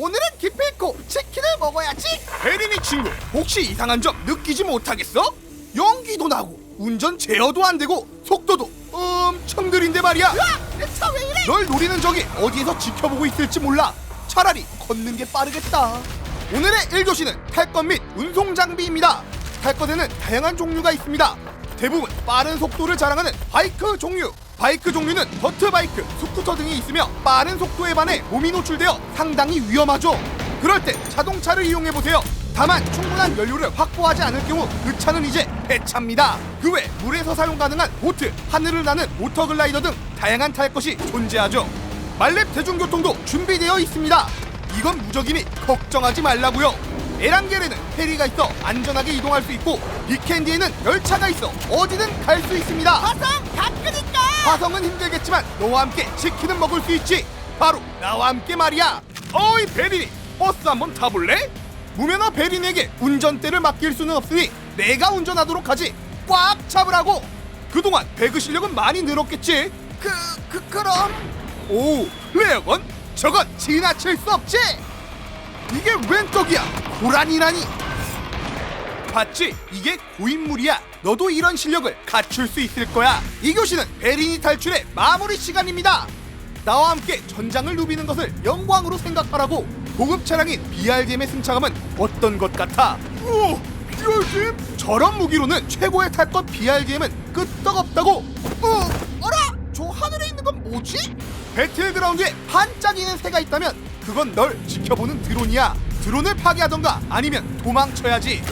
오늘은 기필코 치킨을 먹어야지. 베린이 친구. 혹시 이상한 점 느끼지 못하겠어? 연기도 나고 운전 제어도 안 되고 속도도 엄청 느린데 말이야. 차왜 이래? 널 노리는 적이 어디에서 지켜보고 있을지 몰라. 차라리 걷는 게 빠르겠다. 오늘의 1교시는 탈것 및 운송 장비입니다. 탈것에는 다양한 종류가 있습니다. 대부분 빠른 속도를 자랑하는 바이크 종류 바이크 종류는 더트바이크, 스쿠터 등이 있으며 빠른 속도에 반해 몸이 노출되어 상당히 위험하죠. 그럴 때 자동차를 이용해보세요. 다만 충분한 연료를 확보하지 않을 경우 그 차는 이제 폐차입니다. 그 외 물에서 사용 가능한 보트, 하늘을 나는 모터글라이더 등 다양한 탈 것이 존재하죠. 말렙 대중교통도 준비되어 있습니다. 이건 무적이니 걱정하지 말라고요 에란겔에는 페리가 있어 안전하게 이동할 수 있고 비캔디에는 열차가 있어 어디든 갈 수 있습니다. 화성 가까니까? 화성은 힘들겠지만 너와 함께 치킨은 먹을 수 있지. 바로 나와 함께 말이야. 어이 베린이 버스 한번 타볼래? 무면허 베린에게 운전대를 맡길 수는 없으니 내가 운전하도록 하지. 꽉 잡으라고. 그동안 배그 실력은 많이 늘었겠지. 그, 그 그럼? 오 레어건? 저건 지나칠 수 없지. 이게 웬 떡이야 고란이라니 봤지? 이게 고인물이야 너도 이런 실력을 갖출 수 있을 거야 이 교시는 베린이 탈출의 마무리 시간입니다 나와 함께 전장을 누비는 것을 영광으로 생각하라고 고급 차량인 BRDM의 승차감은 어떤 것 같아? 오! BRDM? 저런 무기로는 최고의 탈것 BRDM은 끄떡없다고 어? 어라? 저 하늘에 있는 건 뭐지? 배틀그라운드에 반짝이는 새가 있다면 그건 널 지켜보는 드론이야 드론을 파괴하던가 아니면 도망쳐야지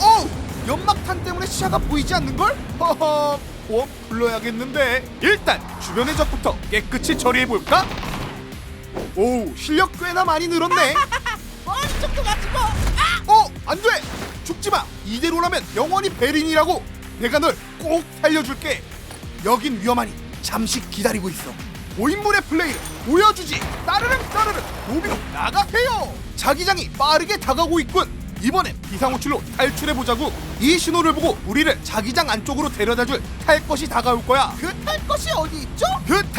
어우! 연막탄 때문에 시야가 보이지 않는걸? 허허 어? 불러야겠는데 일단 주변의 적부터 깨끗이 처리해볼까? 오 실력 꽤나 많이 늘었네 머리 좀더 가지고 어! 안 돼! 죽지 마! 이대로라면 영원히 베린이라고 내가 널 꼭 살려줄게 여긴 위험하니 잠시 기다리고 있어 고인물의 플레이를 보여주지. 따르릉 따르릉. 로비로 나가세요. 자기장이 빠르게 다가오고 있군. 이번엔 비상호출로 탈출해보자고. 이 신호를 보고 우리를 자기장 안쪽으로 데려다줄 탈 것이 다가올 거야. 그 탈 것이 어디 있죠? 그탈